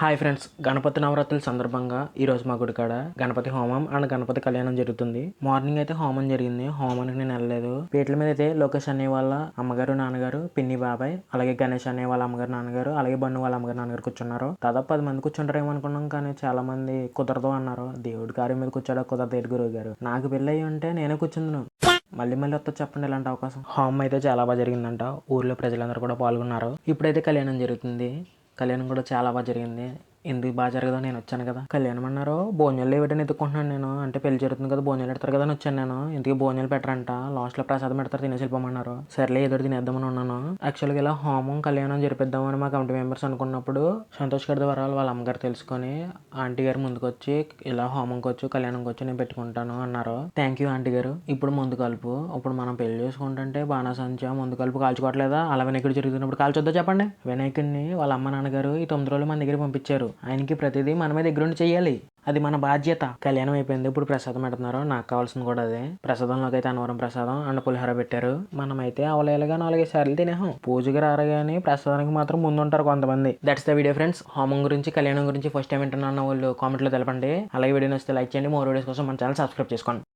Hi friends Ganapati నవరాత్రుల సందర్భంగా ఈరోజు మా గుడికాడ గణపతి హోమం అండ్ గణపతి కళ్యాణం జరుగుతుంది. మార్నింగ్ అయితే హోమం జరిగింది. హోమానికి నేను వెళ్ళలేదు. పీటల మీద అయితే లోకేష్ అనే వాళ్ళ అమ్మగారు నాన్నగారు పిన్ని బాబాయ్ అలాగే గణేష్ అనే వాళ్ళ అమ్మగారు నాన్నగారు అలాగే బన్ను వాళ్ళ అమ్మగారు నాన్నగారు కూర్చున్నారు. దాదాపు పది మంది కూర్చుంటారేమో అనుకున్నాం కానీ చాలా మంది కుదరదు అన్నారు. దేవుడి కార్యం మీద కూర్చోడా కుదరదు గురువు గారు. నాకు పెళ్ళి అయ్యి ఉంటే నేనే కూర్చుందును. మళ్ళీ మళ్ళీ వస్తా చెప్పండి ఇలాంటి అవకాశం. హోమం అయితే చాలా బాగా జరిగిందంట. ఊర్లో ప్రజలందరూ కూడా పాల్గొన్నారు. ఇప్పుడైతే కళ్యాణం జరుగుతుంది. కళ్యాణం కూడా చాలా బాగా జరిగింది. ఎందుకు బాగా జరగదో? నేను వచ్చాను కదా. కళ్యాణం అన్నారు? భోజనాలు ఏమిటని ఎత్తుకుంటున్నాను నేను. అంటే పెళ్ళి జరుగుతుంది కదా భోజనాలు పెడతారు కదా అని వచ్చాను నేను. ఇంటికి భోజనాలు పెట్టరంట? లాస్ట్లో ప్రసాదం పెడతారు తినేసి వెళ్ళిపోమన్నారు. సర్లే ఏదో తినేద్దామని ఉన్నాను. యాక్చువల్గా ఇలా హోమం కళ్యాణం జరిపిద్దామని మా కమిటీ మెంబర్స్ అనుకున్నప్పుడు సంతోష్ గారి ద్వారా వాళ్ళ అమ్మగారు తెలుసుకొని ఆంటీ గారు ముందుకొచ్చి ఇలా హోమంకి వచ్చు కళ్యాణంకి వచ్చి నేను పెట్టుకుంటాను అన్నారు. థ్యాంక్ యూ ఆంటీ గారు. ఇప్పుడు ముందు కలుపు. ఇప్పుడు మనం పెళ్ళి చేసుకుంటుంటే బాణాసంచా ముందు కలుపు కాల్చుకోవట్లేదా? అలా వినాయకుడు జరుగుతున్నప్పుడు కాల్చొద్దా చెప్పండి? వినాయకుడిని వాళ్ళ అమ్మ నాన్నగారు ఈ తొమ్మిది రోజులు మన దగ్గర పంపించారు. ఆయనకి ప్రతిదీ మనమే దగ్గరుండి చేయాలి అది మన బాధ్యత. కళ్యాణం అయిపోయింది. ఇప్పుడు ప్రసాదం పెడుతున్నారు? నాకు కావాల్సింది కూడా అదే. ప్రసాదంలోకి అయితే అన్నవరం ప్రసాదం అండ్ పులిహోర పెట్టారు. మనమైతే అవలేలుగా నాలుగైదు సార్లు తినేహం పూజకి రారు ప్రసాదానికి మాత్రం ముందు ఉంటారు కొంతమంది. దట్స్ ద వీడియో ఫ్రెండ్స్ హోమం గురించి కళ్యాణం గురించి ఫస్ట్ టైం వింటున్న వాళ్ళు కామెంట్లో తెలపండి. అలాగే వీడియో నచ్చితే లైక్ చేయండి. మోర్ వీడియోస్ కోసం మన ఛానల్ సబ్స్క్రైబ్ చేసుకోండి.